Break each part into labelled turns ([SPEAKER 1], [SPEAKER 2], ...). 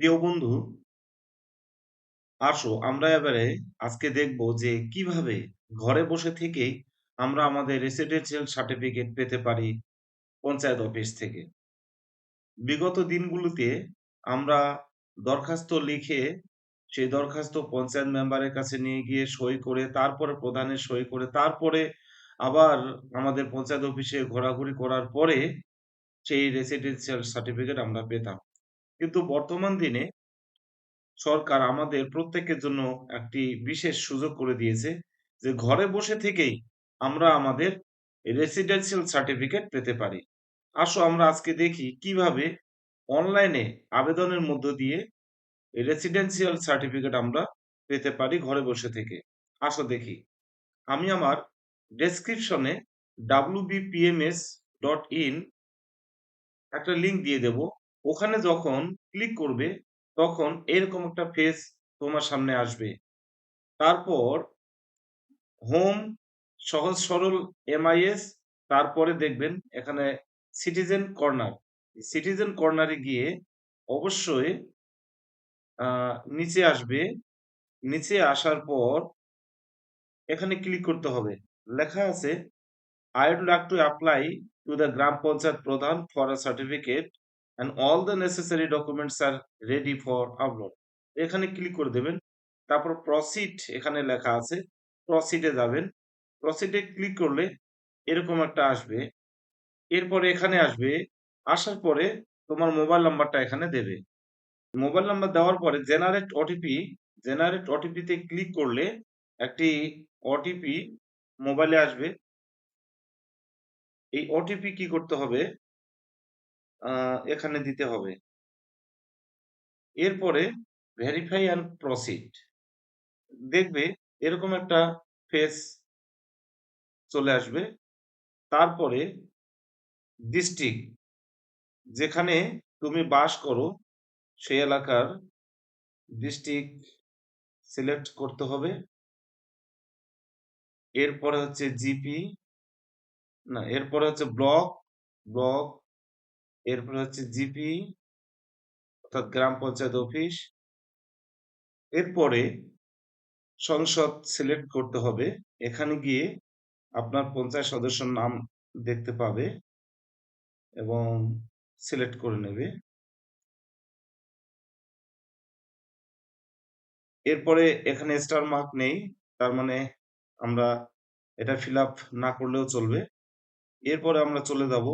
[SPEAKER 1] প্রিয় বন্ধু, আসো আমরা এবারে আজকে দেখব যে কীভাবে ঘরে বসে থেকেই আমরা আমাদের রেসিডেন্সিয়াল সার্টিফিকেট পেতে পারি পঞ্চায়েত অফিস থেকে। বিগত দিনগুলোতে আমরা দরখাস্ত লিখে সেই দরখাস্ত পঞ্চায়েত মেম্বারের কাছে নিয়ে গিয়ে সই করে, তারপরে প্রধানের সই করে, তারপরে আবার আমাদের পঞ্চায়েত অফিসে ঘোরাঘুরি করার পরে সেই রেসিডেন্সিয়াল সার্টিফিকেট আমরা পেতাম। কিন্তু বর্তমান দিনে সরকার আমাদের প্রত্যেকের জন্য একটি বিশেষ সুযোগ করে দিয়েছে যে ঘরে বসে থেকেই আমরা আমাদের রেসিডেন্সিয়াল সার্টিফিকেট পেতে পারি। আসো আমরা আজকে দেখি কীভাবে অনলাইনে আবেদনের মধ্য দিয়ে রেসিডেন্সিয়াল সার্টিফিকেট আমরা পেতে পারি ঘরে বসে থেকে। আসো দেখি। আমি আমার ডেসক্রিপশনে ডাব্লিউবিপিএমএস ডট ইন একটা লিঙ্ক দিয়ে দেব। ওখানে যখন ক্লিক করবে, তখন এরকম একটা ফেস তোমার সামনে আসবে। তারপর হোম সহজ সরল এমআইএস তারপরে দেখবেন এখানে সিটিজেন কর্নার সিটিজেন কর্নারে গিয়ে অবশ্যই নিচে আসবে। নিচে আসার পর এখানে ক্লিক করতে হবে। লেখা আছে I would like to apply to the gram panchayat pradhan for a certificate and all the necessary documents are ready for upload এখানে ক্লিক করে দেবেন, তারপর প্রসিড এখানে লেখা আছে প্রসিডে যাবেন প্রসিডে ক্লিক করলে এরকম একটা আসবে, এরপরে এখানে আসবে, আসার পরে তোমার মোবাইল নাম্বারটা এখানে দেবে। মোবাইল নাম্বার দেওয়ার পরে জেনারেট ওটিপি জেনারেট ওটিপিতে ক্লিক করলে একটি ওটিপি মোবাইলে আসবে। এই ওটিপি কি করতে হবে? এখানে দিতে হবে। এরপরে ভেরিফাই অ্যান্ড প্রসিড দেখবে এরকম একটা ফেস চলে আসবে। তারপরে ডিস্ট্রিক্ট যেখানে তুমি বাস করো, সেই এলাকার ডিস্ট্রিক্ট সিলেক্ট করতে হবে। এরপরে হচ্ছে জিপি না, এরপরে হচ্ছে ব্লক ব্লক এরপরে হচ্ছে জিপি, অর্থাৎ গ্রাম পঞ্চায়েত অফিস। এরপরে সংসদ সিলেক্ট করতে হবে। এখানে গিয়ে আপনার পঞ্চায়েত সদস্যের নাম দেখতে পাবে এবং সিলেক্ট করে নেবে। এরপরে এখানে স্টার মার্ক নেই, তার মানে আমরা এটা ফিল না করলেও চলবে। এরপরে আমরা চলে যাব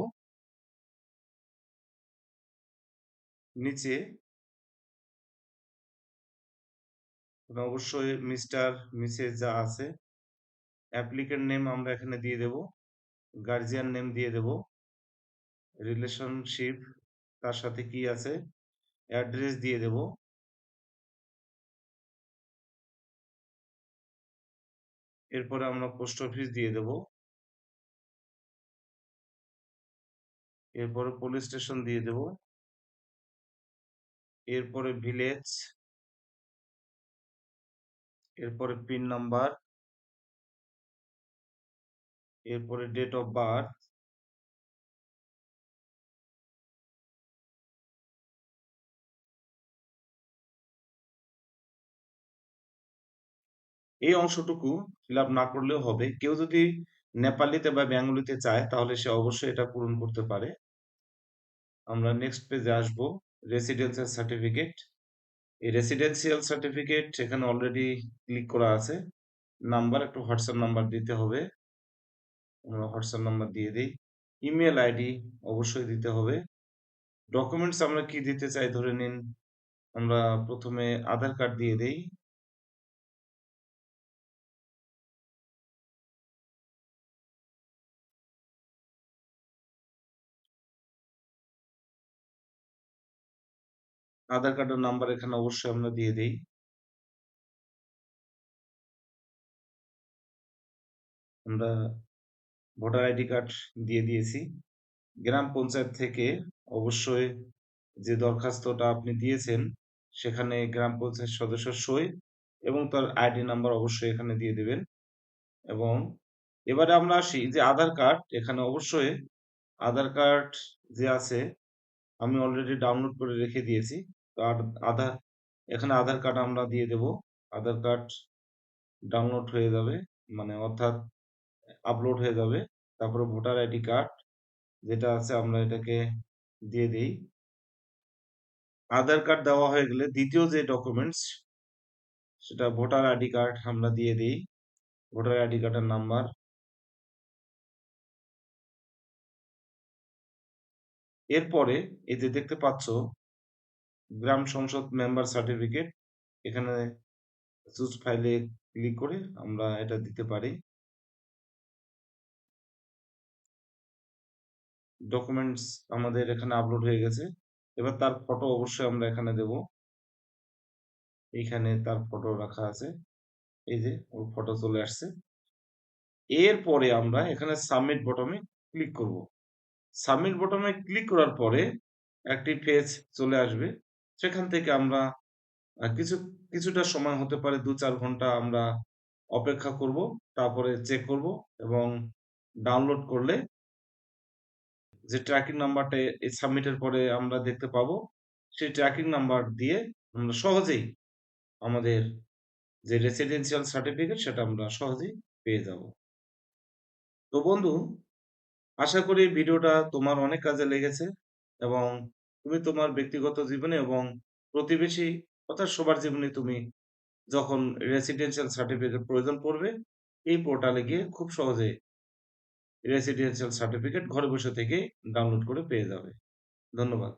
[SPEAKER 1] নিচে অবশ্যই মিস্টার, মিসেস যা আছে, অ্যাপ্লিকেন্ট নেম আমরা এখানে দিয়ে দেব, গার্জিয়ান নেম দিয়ে দেব, রিলেশনশিপ, তার সাথে কি আছে, অ্যাড্রেস দিয়ে দেব। এরপরে আমরা পোস্ট অফিস দিয়ে দেব। এরপরে পুলিশ স্টেশন দিয়ে দেব। এরপরে ভিলেজ এরপরে পিন নাম্বার এরপরে ডেট অফ বার্থ এই অংশটুকু ফিল না করলেও হবে। কেউ যদি নেপালিতে বা বেঙ্গলিতে চায়, তাহলে সে অবশ্যই এটা পূরণ করতে পারে। আমরা নেক্সট পেজে আসব। রেসিডেন্সিয়াল সার্টিফিকেট এই রেসিডেন্সিয়াল সার্টিফিকেট এখানে অলরেডি ক্লিক করা আছে। নাম্বার একটু হোয়াটসঅ্যাপ নাম্বার দিতে হবে। আমরা হোয়াটসঅ্যাপ নাম্বার দিয়ে দিই। ইমেল আইডি অবশ্যই দিতে হবে। ডকুমেন্টস আমরা কি দিতে চাই ধরে নিন। আমরা প্রথমে আধার কার্ড দিয়ে দেই। আধার কার্ডের নাম্বার এখানে অবশ্যই আমরা দিয়ে দিই। আমরা ভোটার আইডি কার্ড দিয়ে দিয়েছি। গ্রাম পঞ্চায়েত থেকে অবশ্যই যে দরখাস্তটা আপনি দিয়েছেন, সেখানে গ্রাম পঞ্চায়েত সদস্য সই এবং তার আইডি নাম্বার অবশ্যই এখানে দিয়ে দিবেন। এবং এবারে আমরা আসি, যে আধার কার্ড, এখানে অবশ্যই আধার কার্ড যে আছে, আমি অলরেডি ডাউনলোড করে রেখে দিয়েছি। আর আধার এখানে আধার কার্ড আমরা দিয়ে দেব। আধার কার্ড ডাউনলোড হয়ে যাবে মানে অর্থাৎ আপলোড হয়ে যাবে। তারপরে ভোটার আইডি কার্ড যেটা আছে আমরা এটাকে দিয়ে দিই। আধার কার্ড দেওয়া হয়ে গেলে দ্বিতীয় যে ডকুমেন্টস সেটা ভোটার আইডি কার্ড আমরা দিয়ে দিই। ভোটার আইডি কার্ডের নাম্বার এরপরে এই যে দেখতে পাচ্ছ গ্রাম সংসদ মেম্বার সার্টিফিকেট এখানে চুজ ফাইলে ক্লিক করে আমরা এটা দিতে পারি। ডকুমেন্টস আমাদের এখানে আপলোড হয়ে গেছে। এবার তার ফটো অবশ্যই আমরা এখানে দেব। এখানে তার ফটো রাখা আছে। এই যে ওর ফটো চলে আসছে। এরপরে আমরা এখানে সাবমিট বটমে ক্লিক করব। সাবমিট বটমে ক্লিক করার পরে একটি পেজ চলে আসবে। সেখান থেকে আমরা কিছু, কিছুটা সময় হতে পারে দু চার ঘণ্টা আমরা অপেক্ষা করব, তারপরে চেক করব এবং ডাউনলোড করলে যে ট্র্যাকিং নাম্বারটা এই সাবমিটের পরে আমরা দেখতে পাবো, সেই ট্র্যাকিং নাম্বার দিয়ে আমরা সহজেই আমাদের যে রেসিডেন্সিয়াল সার্টিফিকেট সেটা আমরা সহজেই পেয়ে যাব। তো বন্ধু, আশা করি ভিডিওটা তোমার অনেক কাজে লেগেছে এবং তুমি তোমার ব্যক্তিগত জীবনে এবং প্রতিবেশী অর্থাৎ সবার জীবনে তুমি যখন রেসিডেন্সিয়াল সার্টিফিকেট প্রয়োজন পড়বে, এই পোর্টালে গিয়ে খুব সহজে রেসিডেন্সিয়াল সার্টিফিকেট ঘরে বসে থেকে ডাউনলোড করে পেয়ে যাবে। ধন্যবাদ।